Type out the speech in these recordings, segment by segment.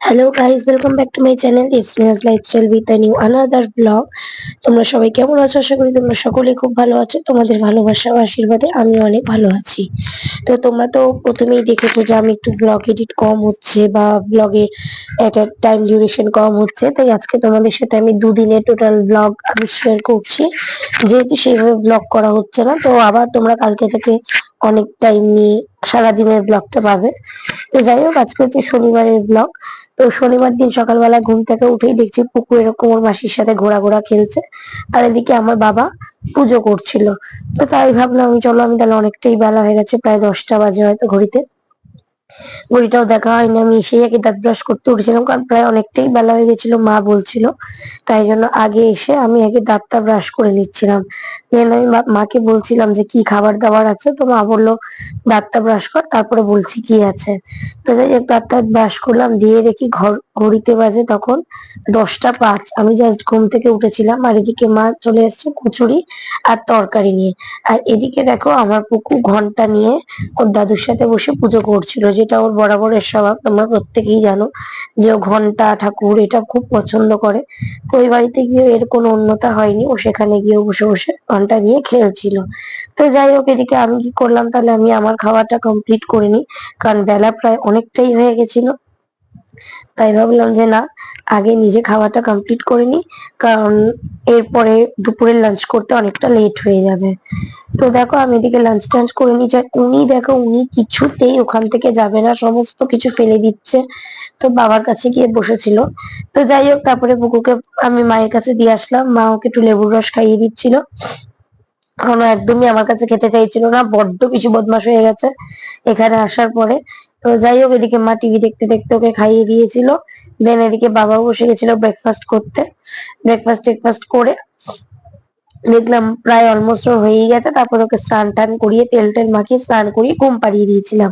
Hello guys welcome back to my channel it's lifestyle with new another blog তোমরা সবাই কেমন আছো? আশা করি তোমরা সকলেই খুব ভালো আছো। তোমাদের ভালোবাসা ও আশীর্বাদে আমি অনেক ভালো আছি। তো তোমরা তো প্রথমেই দেখেছ যে আমি একটু ব্লগ এডিট কম হচ্ছে বা ব্লগের একটা টাইম ডিউরেশন কম হচ্ছে। তাই আজকে তোমাদের সাথে আমি দুদিনের টোটাল ব্লগ আমি শেয়ার করছি। যেহেতু সেইভাবে ব্লগ করা হচ্ছে না, তো আবার তোমরা কালকে থেকে অনেক টাইম নিয়ে সারাদিনের ব্লগটা পাবে। তো যাই হোক, আজকে হচ্ছে শনিবারের ব্লগ তো শনিবার দিন সকালবেলা ঘুম থেকে উঠেই দেখছি পুকু এরকম ওর মাসির সাথে ঘোরা ঘোরা খেলছে। আর এদিকে আমার বাবা পুজো করছিল। তো তাই ভাবলাম আমি, চলো আমি তাহলে অনেকটাই বেলা হয়ে গেছে, প্রায় দশটা বাজে হয়তো ঘড়িতে। ঘড়িটাও দেখা হয়নি, আমি এসে আগে দাঁত ব্রাশ করতে উঠেছিলাম, কারণ প্রায় অনেকটাই বেলা হয়ে গেছিল, মা বলছিল। তাই জন্য আগে এসে আমি আগে দাঁতটা ব্রাশ করে নিচ্ছিলাম। দেন আমি মাকে বলছিলাম যে, কি খাবার দাবার আছে? তো মা বলল, দাঁতটা ব্রাশ কর, তারপরে বলছি কি আছে। তো যাই হোক, দাঁতটা ব্রাশ করলাম, দিয়ে দেখি ঘর ঘড়িতে বাজে তখন দশটা পাঁচ। আমি জাস্ট ঘুম থেকে উঠেছিলাম আর এদিকে মা চলে এসেছে কচুরি আর তরকারি নিয়ে। আর এদিকে দেখো আমার পুকু ঘণ্টা নিয়ে ওর দাদুর সাথে বসে পুজো করছিল, যেটা ওর বরাবরের স্বভাব, তোমরা প্রত্যেকেই জানো যে ও ঘণ্টা, ঠাকুর, এটা খুব পছন্দ করে। তো ওই বাড়িতে গিয়ে এর কোনো অন্যতা হয়নি, ও সেখানে গিয়ে বসে বসে ঘণ্টা নিয়ে খেলছিল। তো যাই হোক, এদিকে আমি কি করলাম তাহলে আমি আমার খাওয়াটা কমপ্লিট করে নিই, কারণ বেলা প্রায় অনেকটাই হয়ে গেছিল। তাই ভাবলাম যে না, আগে নিজে খাওয়াটা কমপ্লিট করে নিই, কারণ এরপরে দুপুরের লাঞ্চ করতে অনেকটা লেট হয়ে যাবে। তো দেখো, আমি এদিকে লাঞ্চ টাঞ্চ করে নিচ্ছি আর উনি দেখো, উনি কিছুতেই ওখান থেকে যাবে না, সমস্ত কিছু ফেলে দিচ্ছে। তো বাবার কাছে গিয়ে বসেছিল। তো যাই হোক, তারপরে বুকুকে আমি মায়ের কাছে দিয়ে আসলাম। মা ওকে একটু লেবুর রস খাইয়ে দিচ্ছিল। কারণ একদমই আমার কাছে খেতে চাইছিল না, বড্ড কিছু বদমাশ হয়ে গেছে। এখানে আসার পরে তো যাই হোক, এদিকে মা টিভি দেখতে দেখতে ওকে খাইয়ে দিয়েছিল। দেন এদিকে বাবাও বসে গেছিল ব্রেকফাস্ট করতে। ব্রেকফাস্ট টেকফাস্ট করে দেখলাম প্রায় অলমোস্ট হয়েই গেছে। তারপর ওকে স্নান টান করিয়ে, তেল টেল মাখিয়ে স্নান করিয়ে ঘুম পাড়িয়ে দিয়েছিলাম।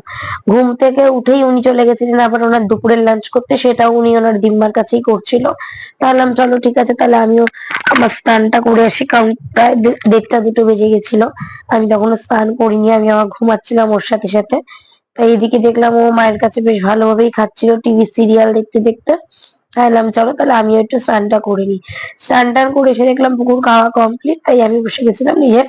ঘুম থেকে উঠেই উনি চলে গেছিলেন আবার ওনার দুপুরের লাঞ্চ করতে। সেটাও উনি ওনার দিম্মার কাছেই করছিল। ভাবলাম চলো, ঠিক আছে, তাহলে আমিও আমার স্নানটা করে আসি। কারণ প্রায় দেড়টা, দুটো বেজে গেছিল। আমি তখনও স্নান করিনি, আমি আমার ঘুমাচ্ছিলাম ওর সাথে সাথে। তাই এদিকে দেখলাম ও মায়ের কাছে বেশ ভালোভাবেই খাচ্ছিল টিভি সিরিয়াল দেখতে দেখতে। ভাবলাম চলো তাহলে আমিও একটু স্নানটা করে নিই। স্নান টান করে এসে দেখলাম পুকুর খাওয়া কমপ্লিট তাই আমি বসে গেছিলাম নিজের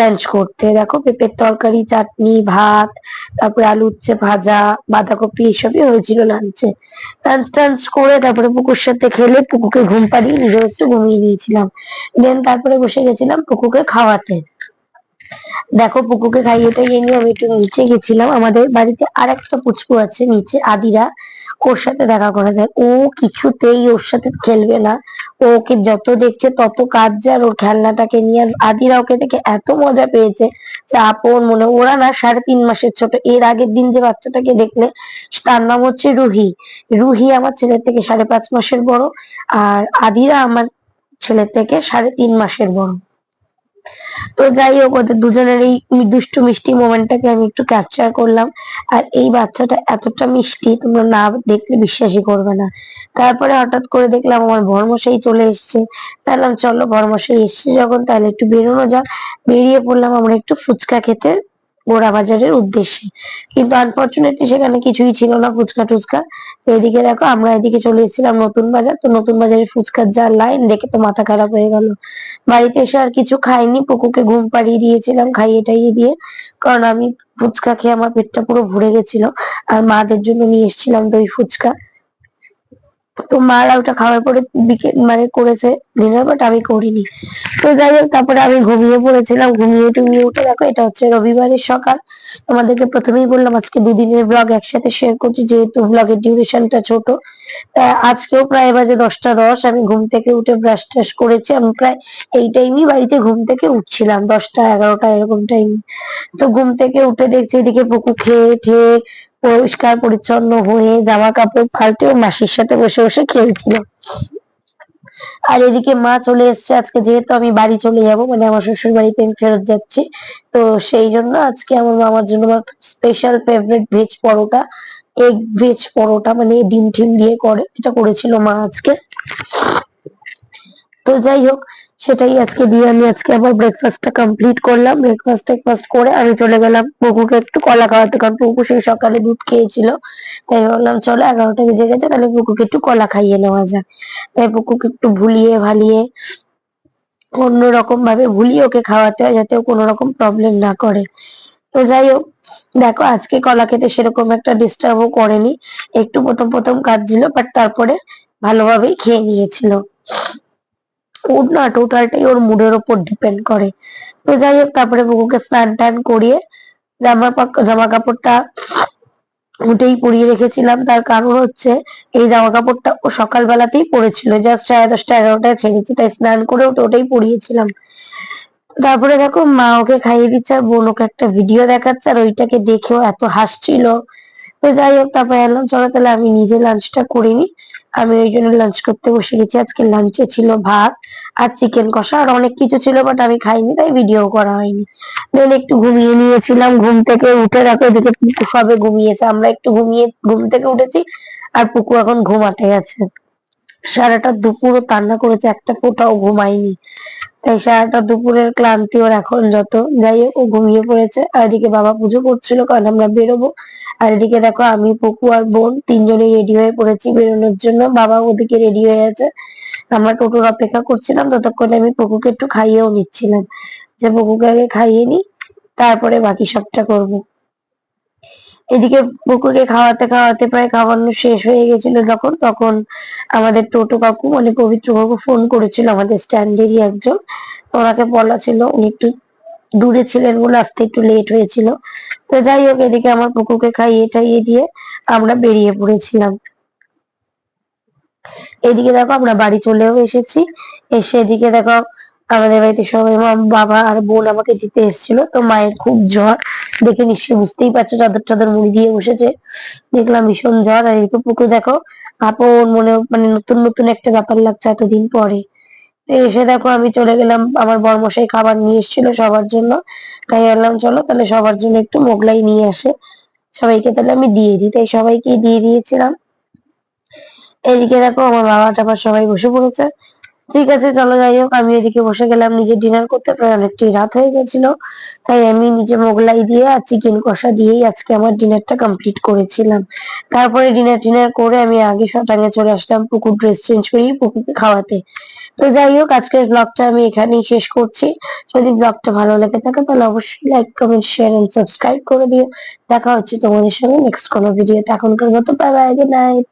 লাঞ্চ করতে। দেখো, পেঁপের তরকারি, চাটনি, ভাত, তারপরে আলু উচ্ছে ভাজা, বাঁধাকপি এসবই হয়েছিল লাঞ্চে লাঞ্চ টাঞ্চ করে তারপরে পুকুর সাথে খেলে পুকুকে ঘুম পাড়িয়ে নিজেও একটু ঘুমিয়ে নিয়েছিলাম দেন তারপরে বসে গেছিলাম পুকুকে খাওয়াতে। দেখো পুকুকে খাইয়ে টাইয়ে নিয়ে আমি একটু নিচে গেছিলাম। আমাদের বাড়িতে আর একটা পুচকু আছে নিচে, আদিরা। ওর সাথে দেখা করা যায়। ও কিছুতেই ওর সাথে খেলবে না। ও ওকে যত দেখছে তত কাঁদছে আর ওর খেলনাটাকে নিয়ে। আর আদিরা ওকে দেখে এত মজা পেয়েছে যে আপন মনে ওরা না সাড়ে তিন মাসের ছোট। এর আগের দিন যে বাচ্চাটাকে দেখলে, তার নাম হচ্ছে রুহি। রুহি আমার ছেলের থেকে সাড়ে পাঁচ মাসের বড়। আর আদিরা আমার ছেলের থেকে সাড়ে তিন মাসের বড়। তো যাই হোক ওদের দুজনের এই দুষ্টু মিষ্টি মোমেন্টটাকে আমি একটু ক্যাপচার করলাম। আর এই বাচ্চাটা এতটা মিষ্টি, তোমরা না দেখলে বিশ্বাসই করবে না। তারপরে হঠাৎ করে দেখলাম আমার ভরমশাই চলে এসছে। তাহলে চলো ভরমশাই এসছে যখন তাহলে একটু বেরোনো যাক। বেরিয়ে পড়লাম আমরা একটু ফুচকা খেতে। গোড়া বাজারের উদ্দেশ্যে। কিন্তু আনফরচুনেটলি সেখানে কিছুই ছিল না ফুচকা টুচকা। তো এদিকে দেখো, আমরা এদিকে চলে এসেছিলাম নতুন বাজার। তো নতুন বাজারে ফুচকার যা লাইন দেখে তো মাথা খারাপ হয়ে গেল। বাড়িতে এসে আর কিছু খাইনি, পুকুকে ঘুম পাড়িয়ে দিয়েছিলাম খাইয়ে টাইয়ে দিয়ে। কারণ আমি ফুচকা খেয়ে আমার পেটটা পুরো ভরে গেছিল। আর মাদের জন্য নিয়ে এসেছিলাম দই ফুচকা। তো মারা ওটা খাওয়ার পরে মানে করেছে ডিনার বাট আমি করিনি। তো যাই হোক, তারপরে আমি ঘুমিয়ে পড়েছিলাম। ঘুমিয়ে টুমিয়ে উঠে দেখো, এটা হচ্ছে রবিবারের সকাল। তোমাদেরকে প্রথমেই বললাম, আজকে দুদিনের ব্লগ একসাথে শেয়ার করছি, যেহেতু ব্লগের ডিউরেশনটা ছোট। তা আজকেও প্রায় বাজে দশটা দশ। আমি ঘুম থেকে উঠে ব্রাশ টাশ করেছি। আমি প্রায় এই টাইমই বাড়িতে ঘুম থেকে উঠছিলাম। দশটা, এগারোটা, এরকম টাইম তো ঘুম থেকে উঠে দেখছি এদিকে পুকু খেয়ে ঠেয়ে পরিষ্কার, পরিচ্ছন্ন হয়ে জামা কাপড় পাল্টে ও মাসির সাথে বসে বসে খেলছিল। আর এদিকে মা চলে এসেছে, আজকে যেহেতু আমি বাড়ি চলে যাব মানে আমার শ্বশুর বাড়িতে আমি ফেরত যাচ্ছি। তো সেই জন্য আজকে আমার মামার জন্য আমার special favourite veg paratha egg veg paratha মানে ডিম টিম দিয়ে করে, এটা করেছিল মা আজকে। তো যাই হোক সেটাই আজকে দিয়ে আমি আজকে আবার ব্রেকফাস্টটা কমপ্লিট করলাম। ব্রেকফাস্ট টেকফাস্ট করে আমি চলে গেলাম পুকুকে একটু কলা খাওয়াতে, কারণ পুকু সেই সকালে দুধ খেয়েছিল। তাই ভাবলাম, চলো এগারোটা বেজে গেছে, তাহলে পুকুকে একটু কলা খাইয়ে নেওয়া যায় তাই পুকুকে একটু ভুলিয়ে ভালিয়ে অন্যরকম ভাবে ভুলিয়ে ওকে খাওয়াতে হয়, যাতে ও কোনো রকম প্রবলেম না করে। তো যাই হোক, দেখো আজকে কলা খেতে সেরকম একটা ডিস্টার্বও করেনি। একটু প্রথম প্রথম কাঁদছিল বাট তারপরে ভালোভাবেই খেয়ে নিয়েছিল। ওর না টোটালটাই ওর মুডের ওপর ডিপেন্ড করে। তো যাই হোক, তারপরে বুকুকে স্নান টান করিয়ে জামা জামা কাপড়টা উঠেই পরিয়ে রেখেছিলাম। তার কারণ হচ্ছে, এই জামা কাপড়টা ও সকালবেলাতেই পরেছিল। জাস্ট সাড়ে দশটা, এগারোটায় ছেড়েছি, তাই স্নান করে ওটা ওটাই পরিয়েছিলাম। তারপরে দেখো, মা ওকে খাইয়ে দিচ্ছে, আর বোন ওকে একটা ভিডিও দেখাচ্ছে, আর ওইটাকে দেখেও এত হাসছিল। তো যাই হোক, তারপরে এলাম চলো তাহলে আমি নিজে লাঞ্চটা করিনি আমি ওই জন্য লাঞ্চ করতে বসে গেছি। আজকে লাঞ্চে ছিল ভাত আর চিকেন কষা। আর অনেক কিছু ছিল বাট আমি খাইনি, তাই ভিডিও করা হয়নি। দেন একটু ঘুমিয়ে নিয়েছিলাম, ঘুম থেকে উঠে রাখো এদিকে পুকু সবে ঘুমিয়েছে। আমরা একটু ঘুমিয়ে, ঘুম থেকে উঠেছি আর পুকু এখন ঘুমাতে গেছে। সারাটা দুপুরও কান্না করেছে, একটা কোটাও ঘুমায়নি। তাই সারাটা দুপুরের ক্লান্তি ওর এখন যত যাই হোক, ও ঘুমিয়ে পড়েছে। আর এদিকে বাবা পুজো করছিল কারণ আমরা বেরোবো। আর এদিকে দেখো আমি পুকু আর বোন তিনজনেই রেডি হয়ে পড়েছি বেরোনোর জন্য। বাবা ওদিকে রেডি হয়ে আছে। আমরা টোটোর অপেক্ষা করছিলাম, ততক্ষণে আমি পুকুকে একটু খাইয়েও নিচ্ছিলাম। যে পুকুকে আগে খাইয়ে নি তারপরে বাকি সবটা করব। এদিকে পুকুকে খাওয়াতে খাওয়াতে প্রায় খাওয়ানো শেষ হয়ে গেছিল যখন, তখন আমাদের টোটো কাকু মানে পবিত্র কাকু ফোন করেছিল আমাদের স্ট্যান্ডেরই একজন। ওনাকে বলা ছিল, উনি একটু দূরে ছিলেন বলে আসতে একটু লেট হয়েছিল। তো যাই হোক, এদিকে আমার পুকুকে খাইয়ে টাইয়ে দিয়ে আমরা বেরিয়ে পড়েছিলাম। এদিকে দেখো আমরা বাড়ি চলেও এসেছি। এসে এদিকে দেখো আমাদের বাড়িতে সবাই বাবা আর বোন আমাকে দিতে এসেছিল। তো মায়ের খুব জ্বর। দেখে নিশ্চয়ই বুঝতেই পারছ, চাদর চাদর মুড়ি দিয়ে বসেছে। দেখলাম ভীষণ জ্বর আর এদিকে পুকুর দেখো, আপন মনে মানে নতুন নতুন একটা ব্যাপার লাগছে এতদিন পরে। এসে দেখো, আমি চলে গেলাম, আমার বরমশাই খাবার নিয়ে এসেছিল সবার জন্য। তাই বললাম চলো তাহলে সবার জন্য একটু মোগলাই নিয়ে আসে। সবাইকে তাহলে আমি দিয়ে দিই, তাই সবাইকে দিয়ে দিয়েছিলাম। এদিকে দেখো, আমার বাবা টাবা সবাই বসে পড়েছে। ঠিক আছে, চলো যাই হোক। আমি এদিকে বসে গেলাম, নিজে ডিনার করতে। প্রায় অনেকটাই রাত হয়ে গেছিল। তাই আমি নিজে মোগলাই দিয়ে আর চিকেন কষা দিয়েই আজকে আমার ডিনারটা কমপ্লিট করেছিলাম। তারপরে ডিনার টিনার করে আমি আগে শটাঙে চলে আসলাম পুকুর ড্রেস চেঞ্জ করিয়ে পুকুরকে খাওয়াতে। তো যাই হোক, আজকের ব্লগটা আমি এখানেই শেষ করছি। যদি ব্লগটা ভালো লেগে থাকে, তাহলে অবশ্যই like comment share and subscribe করে দিও। দেখা হচ্ছে তোমাদের সঙ্গে নেক্সট কোনো ভিডিওতে এখনকার মতো বাই বাই গুড নাইট